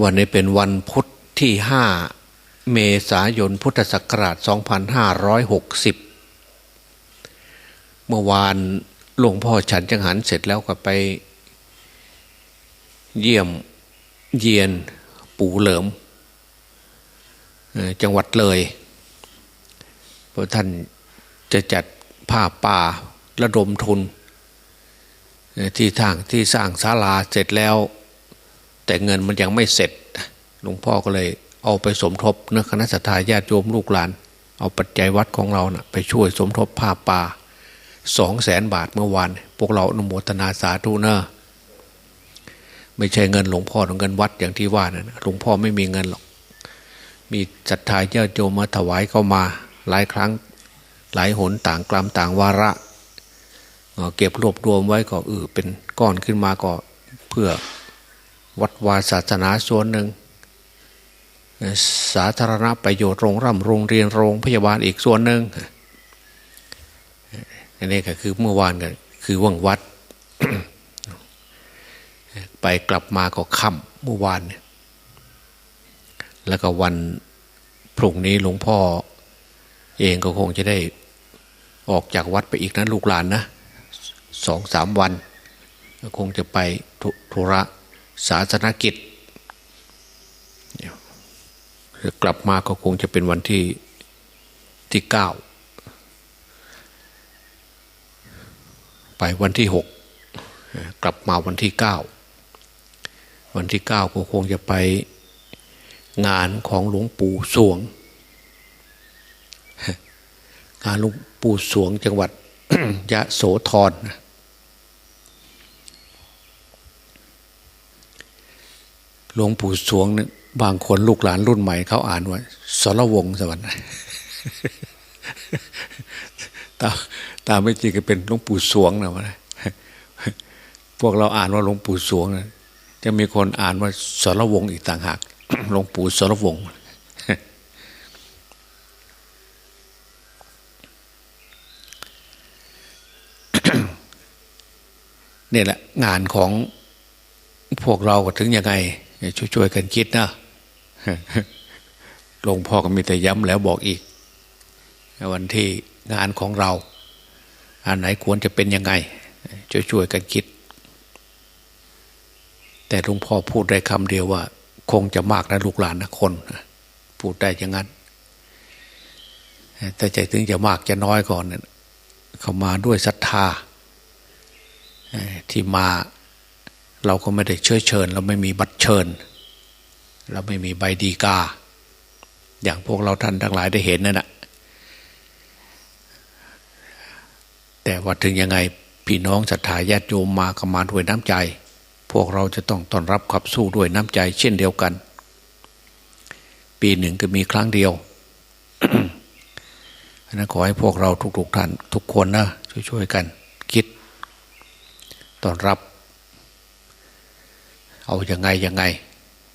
วันนี้เป็นวันพุทธที่ห้าเมษายนพุทธศักราช 2560 เมื่อวานหลวงพ่อฉันจังหันเสร็จแล้วก็ไป เยี่ยมเยียนปู่เหลิม จังหวัดเลยเพราะท่านจะจัดผ้าป่าระดมทุน ที่ทางที่สร้างศาลาเสร็จแล้ว แต่เงินมันยังไม่เสร็จหลวงพ่อก็เลยเอาไปสมทบเนื้อคณะสัตยาญาติโยมลูกหลาน เอาปัจจัยวัดของเรานะ่ะไปช่วยสมทบผ้าป่าสองแสนบาทเมื่อวาน พวกเราอนุโมทนาสาธุเนอะไม่ใช่เงินหลวงพ่อเงินวัดอย่างที่ว่านะหลวงพ่อไม่มีเงินหรอก มีศรัทธาญาติโยมมาถวายเข้ามา หลายครั้งหลายหนต่างกลัมต่างวาระเก็บรวบรวมไว้ก็เออเป็นก้อนขึ้นมาก็เพื่อ วัดวาศาสนาส่วนหนึ่ง สาธารณประโยชน์โรงร่ำโรงเรียนโรงพยาบาลอีกส่วนหนึ่งอันนี้ก็คือเมื่อวานก็คือว่างวัด ไปกลับมาก็ค่ำเมื่อวาน แล้วก็วันพรุ่งนี้หลวงพ่อ เองก็คงจะได้ออกจากวัดไปอีกนะลูกหลานนะสองสามวัน คงจะไปธุระ ศาสนกิจ กลับมาก็คงจะเป็นวันที่ที่เก้าไปวันที่หกกลับมาวันที่เก้าวันที่เก้าก็คงจะไปงานของหลวงปู่สวง งานหลวงปู่สวงจังหวัดยะโสธร หลวงปู่สวงเนี่ยบางคนลูกหลานรุ่นใหม่เขาอ่านว่าสรวงสวรรค์ตาตาไม่จริงก็เป็นหลวงปู่สวงนะวะพวกเราอ่านว่าหลวงปู่สวงนะจะมีคนอ่านว่าสรวงอีกต่างหากหลวงปู่สรวงนี่แหละงานของพวกเราก็ถึงยังไง ช่วยๆกันคิดนะหลวงพ่อก็มีแต่ย้ำแล้วบอกอีก วันที่งานของเรา อันไหนควรจะเป็นยังไง ช่วยๆกันคิด แต่หลวงพ่อพูดได้คำเดียวว่า คงจะมากนะลูกหลานนะคน พูดได้อย่างนั้น แต่ใจถึงจะมากจะน้อยก่อนเนี่ยเขามาด้วยศรัทธาที่มา เราก็ไม่ได้เชิญเชิญ เราไม่มีบัตรเชิญ เราไม่มีใบดีกา อย่างพวกเราท่านทั้งหลายได้เห็นนั่นแหะแต่ว่าถึงยังไงพี่น้องศรัทธาญาติโยมมาขมาด้วยน้ำใจ พวกเราจะต้องต้อนรับขับสู้ด้วยน้ำใจ เช่นเดียวกัน ปีหนึ่งก็มีครั้งเดียวนั้นขอให้พวกเราทุกๆท่าน ทุกคนนะช่วยๆกัน คิดต้อนรับ เอาอยัางไงยังไง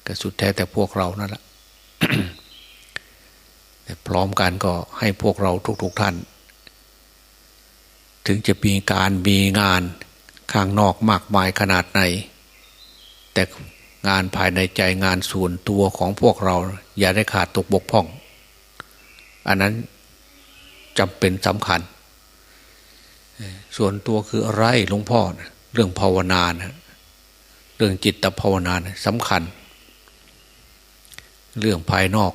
ก็สุดแท้แต่พวกเรานั่นแหละพร้อมกันก็ให้พวกเราทุก ๆท่าน ถึงจะมีการมีงานข้างนอกมากมายขนาดไหน แต่งานภายในใจงานส่วนตัวของพวกเรา อย่าได้ขาดตกบกพร่อง อันนั้นจำเป็นสำคัญ ส่วนตัวคืออะไรหลวงพ่อนะเรื่องภาวนานะ เรื่องจิตภาวนานะสำคัญ เรื่องภายนอก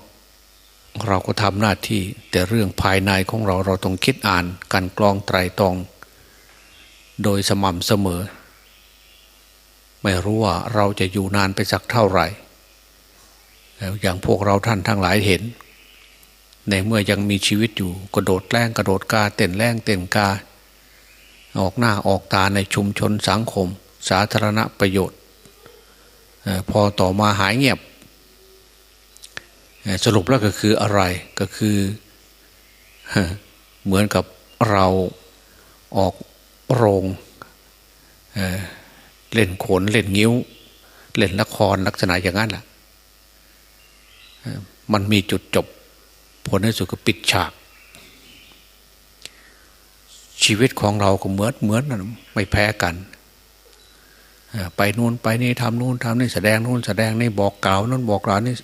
เราก็ทำหน้าที่ แต่เรื่องภายในของเราเราต้องคิดอ่านกันกรองไตรตรอง โดยสม่ำเสมอ ไม่รู้ว่าเราจะอยู่นานไปสักเท่าไหร่อย่างพวกเราท่านทั้งหลายเห็น ในเมื่อยังมีชีวิตอยู่กระโดดแรงกระโดดกาเต้นแรงเต้นกาออกหน้าออกตาในชุมชนสังคม สาธารณประโยชน์ พอต่อมาหายเงียบ สรุปแล้วก็คืออะไรก็คือเหมือนกับเราออกโรงเล่นโขนเล่นงิ้ว เล่นละครลักษณะอย่างนั้นแหละมันมีจุดจบ ผลในสุดก็ปิดฉาก ชีวิตของเราก็เหมือนเหมือนไม่แพ้กัน ไปนู่นไปนี่ทำนู่นทำนี่แสดงนู่นแสดงนี่บอกกล่าวนู่นบอกกล่าวนี่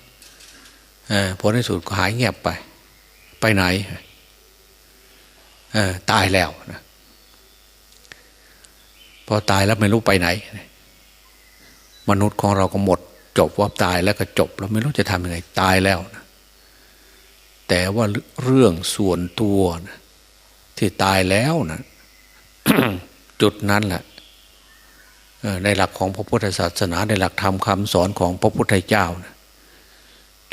ผลในสุดก็หายเงียบไป ไปไหนตายแล้วนะพอตายแล้วไม่รู้ไปไหน มนุษย์ของเราก็หมด จบว่าตายแล้วก็จบเราไม่รู้จะทำยังไงตายแล้วนะแต่ว่าเรื่องส่วนตัวนะที่ตายแล้วนะจุดนั้นแหละ ในหลักของพระพุทธศาสนาในหลักธรรมคำสอนของพระพุทธเจ้านะ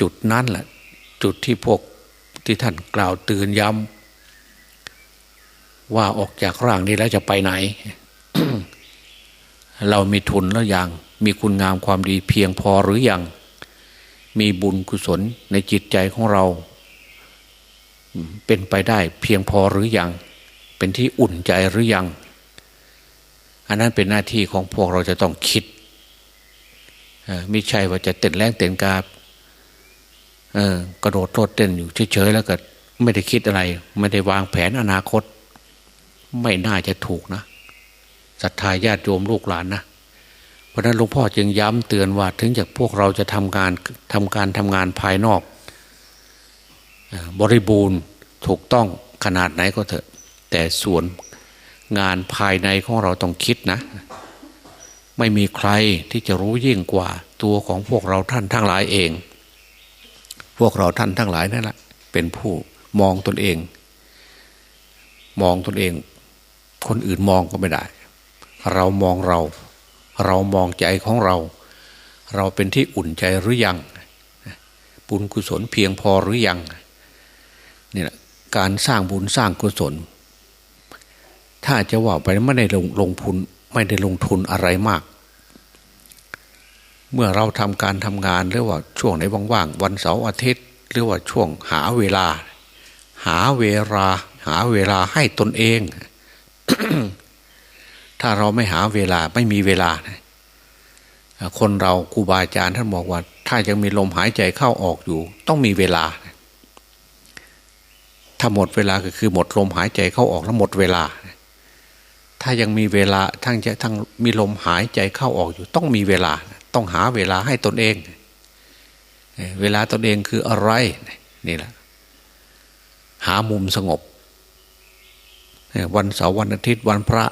จุดนั้นแหละจุดที่พวกที่ท่านกล่าวตื่นย้ำว่าออกจากร่างนี้แล้วจะไปไหน เรามีทุนแล้วยัง มีคุณงามความดีเพียงพอหรือยัง มีบุญกุศลในจิตใจของเรา เป็นไปได้เพียงพอหรือยัง เป็นที่อุ่นใจหรือยัง อันนั้นเป็นหน้าที่ของพวกเราจะต้องคิดไม่ใช่ว่าจะเต้นแรงเต้นกาบกระโดดโลดเต้นอยู่เฉยๆแล้วก็ไม่ได้คิดอะไร ไม่ได้วางแผนอนาคต ไม่น่าจะถูกนะศรัทธาญาติโยมลูกหลานนะเพราะนั้นหลวงพ่อจึงย้ำเตือนว่าถึงจากพวกเราจะทำงานทำการทำงานภายนอก บริบูรณ์ถูกต้องขนาดไหนก็เถอะ แต่ส่วน งานภายในของเราต้องคิดนะ ไม่มีใครที่จะรู้ยิ่งกว่าตัวของพวกเราท่านทั้งหลายเอง พวกเราท่านทั้งหลายนั่นแหละเป็นผู้มองตนเอง มองตนเอง คนอื่นมองก็ไม่ได้ เรามองเรา เรามองใจของเรา เราเป็นที่อุ่นใจหรือยังบุญกุศลเพียงพอหรือยังนี่แหละการสร้างบุญสร้างกุศล ถ้าจะว่าไปไม่ได้ลงลงทุนไม่ได้ลงทุนอะไรมาก เมื่อเราทำการทำงานหรือว่าช่วงไหนว่างๆวันเสาร์อาทิตย์ หรือว่าช่วงหาเวลา หาเวลา หาเวลาให้ตนเอง ถ้าเราไม่หาเวลาไม่มีเวลา คนเราครูบาอาจารย์ท่านบอกว่า ถ้ายังมีลมหายใจเข้าออกอยู่ ต้องมีเวลาถ้าหมดเวลาก็คือหมดลมหายใจเข้าออกแล้วหมดเวลา ถ้ายังมีเวลาทั้งจะทั้งมีลมหายใจเข้าออกอยู่ ต้องมีเวลา ต้องหาเวลาให้ตนเอง เวลาตนเองคืออะไรนี่แหละหามุมสงบ วันเสาร์วันอาทิตย์วันพระ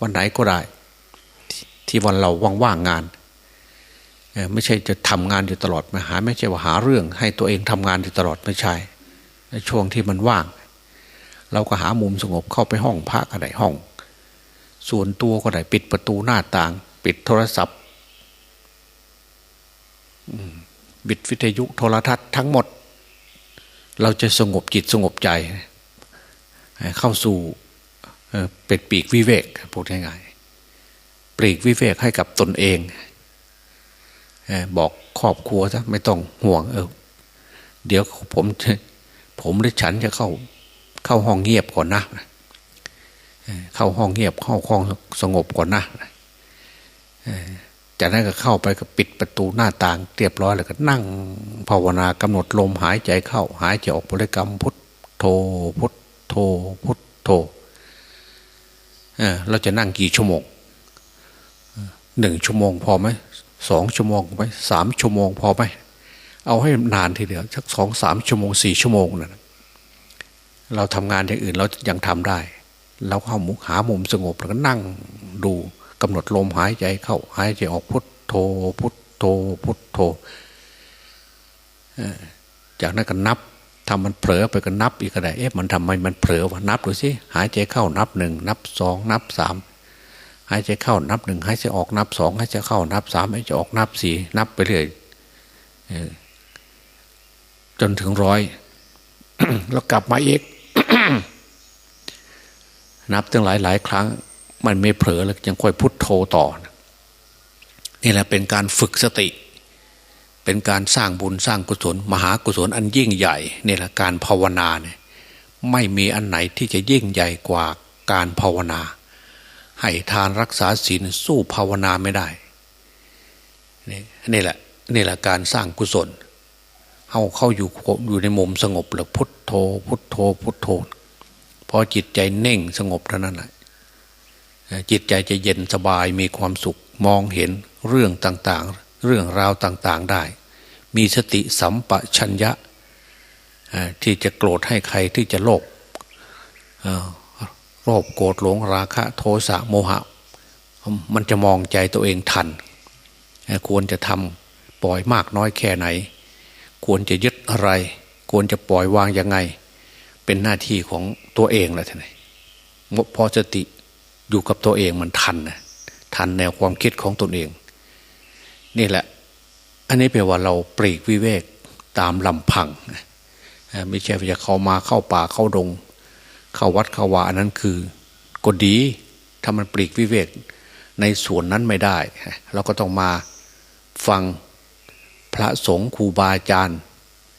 วันไหนก็ได้ ที่วันเราว่างๆงานไม่ใช่จะทำงานอยู่ตลอดมาหา ไม่ใช่ว่าหาเรื่อง ให้ตัวเองทำงานอยู่ตลอดไม่ใช่ในช่วงที่มันว่าง เราก็หามุมสงบเข้าไปห้องพระก็ได้ห้อง ส่วนตัวก็ได้ปิดประตูหน้าต่าง ปิดโทรศัพท์บิดวิทยุโทรทัศน์ทั้งหมด เราจะสงบจิตสงบใจ เข้าสู่เป็นปีกวิเวกพูดง่ายๆปีกวิเวกให้กับตนเองบอกครอบครัวซะไม่ต้องห่วงเออเดี๋ยวผมผมหรือฉันจะเข้า เข้าห้องเงียบก่อนนะเข้าห้องเงียบเข้าห้องสงบก่อนนะจากนั้นก็เข้าไปก็ปิดประตูหน้าต่างเรียบร้อยแล้วก็นั่งภาวนากำหนดลมหายใจเข้า หายใจออกบริกรรมพุทโธพุทโธพุทโธเราจะนั่งกี่ชั่วโมงหนึ่งชั่วโมงพอไหมสองชั่วโมงไหมสามชั่วโมงพอไหมเอาให้นานทีเดียวสักสองสามชั่วโมงสี่ชั่วโมงนะ เราทำงานอย่างอื่นเรายังทำได้เราเข้ามุหามุมสงบแล้วก็นั่งดูกำหนดลมหายใจเข้าหายใจออกพุทโธพุทโธพุทโธจากนั้นก็นับทำมันเผลอไปก็นับอีกก็ได้เอ๊ะมันทำไมมันเผลอวะนับดูสิหายใจเข้านับหนึ่งนับสองนับสามหายใจเข้านับหนึ่งหายใจออกนับสองหายใจเข้านับสามหายใจออกนับสี่นับไปเรื่อยจนถึงร้อยแล้วกลับมาอีก นับตั้งหลายหลายครั้ง มันไม่เผลอแล้วยังค่อยพุทโธต่อ นี่แหละเป็นการฝึกสติ เป็นการสร้างบุญสร้างกุศล มหากุศลอันยิ่งใหญ่นี่แหละการภาวนาเนี่ยไม่มีอันไหนที่จะยิ่งใหญ่กว่าการภาวนา ให้ทานรักษาศีลสู้ภาวนาไม่ได้นี่นี่แหละนี่แหละการสร้างกุศล เอาเข้าอยู่อยู่ในมุมสงบแล้วพุทโธ พุทโธ พุทโธพอจิตใจเน่งสงบเท่านั้นแหละจิตใจจะเย็นสบายมีความสุขมองเห็นเรื่องต่างๆ เรื่องราวต่างๆได้ มีสติสัมปชัญญะที่จะโกรธให้ใครที่จะโลภโลภโกรธหลงราคะ โทสะโมหะ มันจะมองใจตัวเองทัน ควรจะทำปล่อยมากน้อยแค่ไหน ควรจะยึดอะไร ควรจะปล่อยวางยังไง เป็นหน้าที่ของตัวเองแหละท่านพอสติอยู่กับตัวเองมันทันนะทันแนวความคิดของตนเอง นี่แหละ อันนี้แปลว่าเราปรีกวิเวกตามลำพังไม่ใช่จะเข้ามาเข้าป่าเข้าดง เข้าวัดเข้าวาอันนั้นคือก็ดีถ้ามันปลีกวิเวกในส่วนนั้นไม่ได้ เราก็ต้องมาฟัง พระสงฆ์ครูบาอาจารย์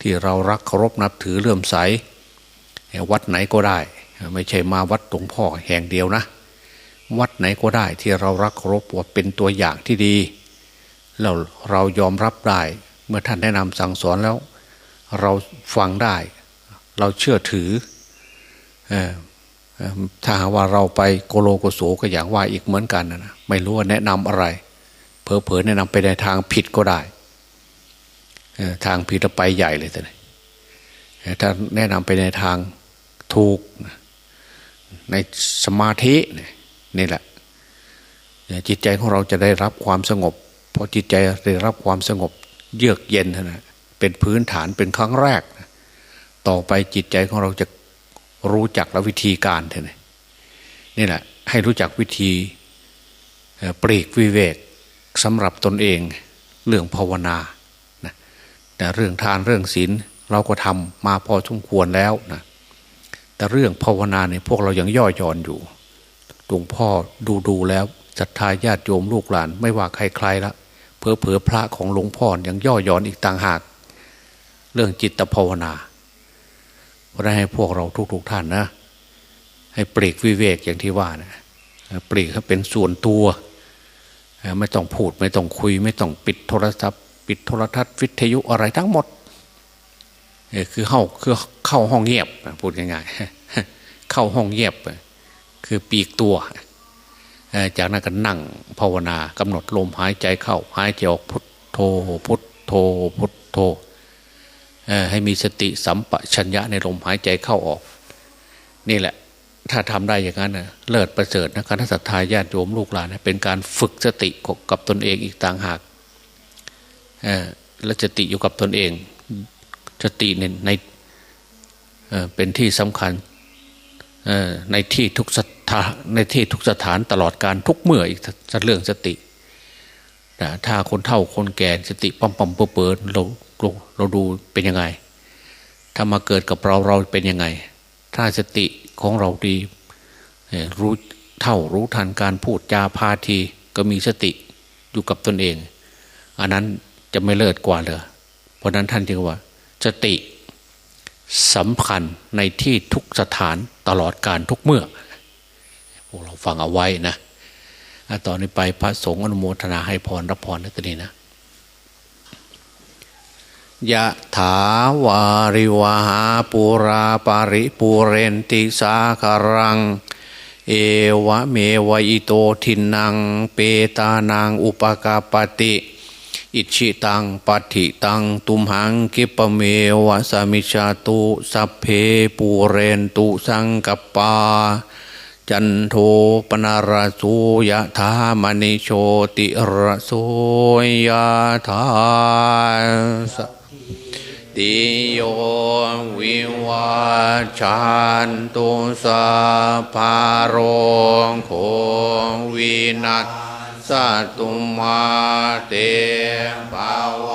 ที่เรารักเคารพนับถือเลื่อมใส วัดไหนก็ได้ ไม่ใช่มาวัดหลวงพ่อแห่งเดียวนะ วัดไหนก็ได้ที่เรารักเคารพว่าเป็นตัวอย่างที่ดีเราเรายอมรับได้ เมื่อท่านแนะนำสั่งสอนแล้ว เราฟังได้ เราเชื่อถือถ้าหาว่าเราไปโกโลโกโสก็อย่างว่าอีกเหมือนกันนะไม่รู้ว่าแนะนำอะไรเผลอๆแนะนำไปในทางผิดก็ได้ ทางผิดไปใหญ่เลยแต่ถ้าแนะนำไปในทางถูกในสมาธินี่แหละจิตใจของเราจะได้รับความสงบพอจิตใจได้รับความสงบเยือกเย็นนะเป็นพื้นฐานเป็นครั้งแรก ต่อไปจิตใจของเราจะรู้จักและวิธีการเท่านี้นี่แหละ ให้รู้จักวิธีปรีกวิเวกสำหรับตนเองเรื่องภาวนา แต่เรื่องทานเรื่องศีลเราก็ทำมาพอสมควรแล้วนะแต่เรื่องภาวนาเนี่ยพวกเรายังย่อหย่อนอยู่หลวงพ่อดูดูแล้วศรัทธาญาติโยมลูกหลาน ไม่ว่าใครๆละเพอเพอพระของหลวงพ่อยังย่อหย่อนอีกต่างหาก เรื่องจิตภาวนาเพราะนั้นให้พวกเราทุกๆทท่านนะ ให้ปลีกวิเวกอย่างที่ว่านะปลีกเป็นส่วนตัว ไม่ต้องพูดไม่ต้องคุย ไม่ต้องปิดโทรศัพท์ ปิดโทรทัศน์วิทยุอะไรทั้งหมดคือเข้าคือเข้าห้องเงียบพูดง่ายๆเข้าห้องเงียบ คือปีกตัว จากนั้นก็นั่งภาวนากำหนดลมหายใจเข้าหายใจออกพุทโธพุทโธพุทโธให้มีสติสัมปชัญญะในลมหายใจเข้าออก นี่แหละ ถ้าทำได้อย่างนั้นเลิศประเสริฐนะคณะสัตยาญาติโยมลูกหลานเป็นการฝึกสติกับตนเองอีกต่างหาก และสติอยู่กับตนเองสติในในเป็นที่สำคัญในที่ทุกสถานในที่ทุกสถานตลอดการทุกเมื่ออีกเรื่องสติถ้าคนเฒ่าคนแก่สติปั๊มปั๊มเปิดเปิดเราเราดูเป็นยังไง ถ้ามาเกิดกับเราเราเป็นยังไง ถ้าสติของเราดีรู้เท่ารู้ทันการพูดจาพาทีก็มีสติอยู่กับตนเอง อันนั้น จะไม่เลิศกว่าเลย เพราะนั้นท่านจึงว่าสติสำคัญในที่ทุกสถานตลอดการทุกเมื่อ พวกเราฟังเอาไว้นะตอนนี้ไปพระสงฆ์อนุโมทนาให้พรรับพรนะตนนี้นะยะถาวาริวหาปุราปาริปุเรนติสาคารัง เอวะเมวะอิโตทินัง เปตานางอุปกาปติ อิชิตังปัติตังตุมหังกิปเมวะสมิชาตุสัพเพปูเรนตุสังกปา จันโทปนาราสุยะธามณิโชติระโสยะธาติโยวิวาชันตุสาภารองโควินัส สตุมาเตภาว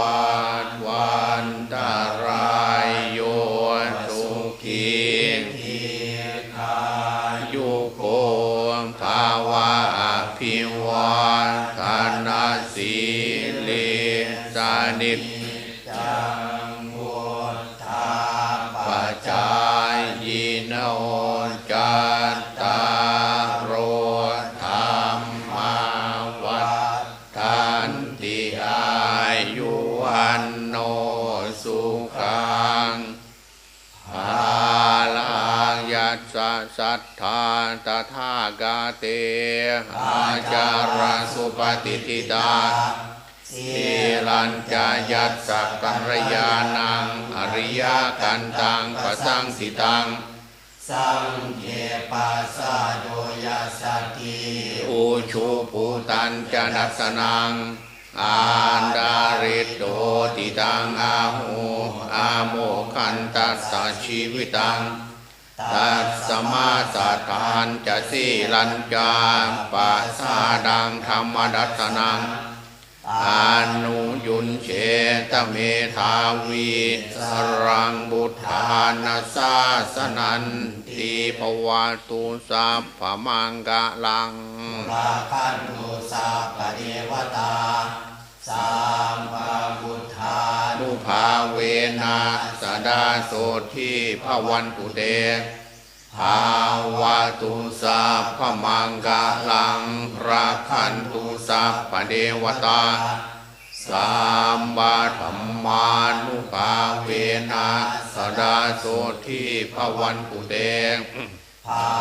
ขังภาลังยัสสะสัทธาตถากาเตอาจารสุปฏิทิตาสีลัญจายัตสักกัลยาณังอริยกันตังปะสังสิตังสังเยปัสสะโดยสติอุชุปูตันจนัสนัง อันดาริโดติตังอาหูอาโมคันตัสสะชีวิตังตัสสมาสัทานจะสีลัญจาปัสสาดังธรรมดัตนัง อานุยุนเชตเมธาวีสรังบุทธานาสาสนันติภวาตุสัพพมังกะลังราคันตุสัพพะเทวตาสัมปะพุทธานุภาเวนะสดาโสทีพวันตุเต ภาวะตุสัพพมังกาลังรัคันตุสัพพเดวตาสามบาธรรมานุภาเวนะสดาโสที่พวันกุเตงภา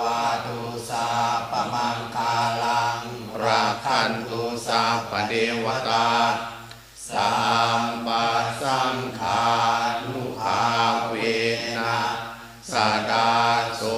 วะตุสาพมังกาลังราคันตุสาปเดวตาสามบาสังขานุภาเว สดาสุ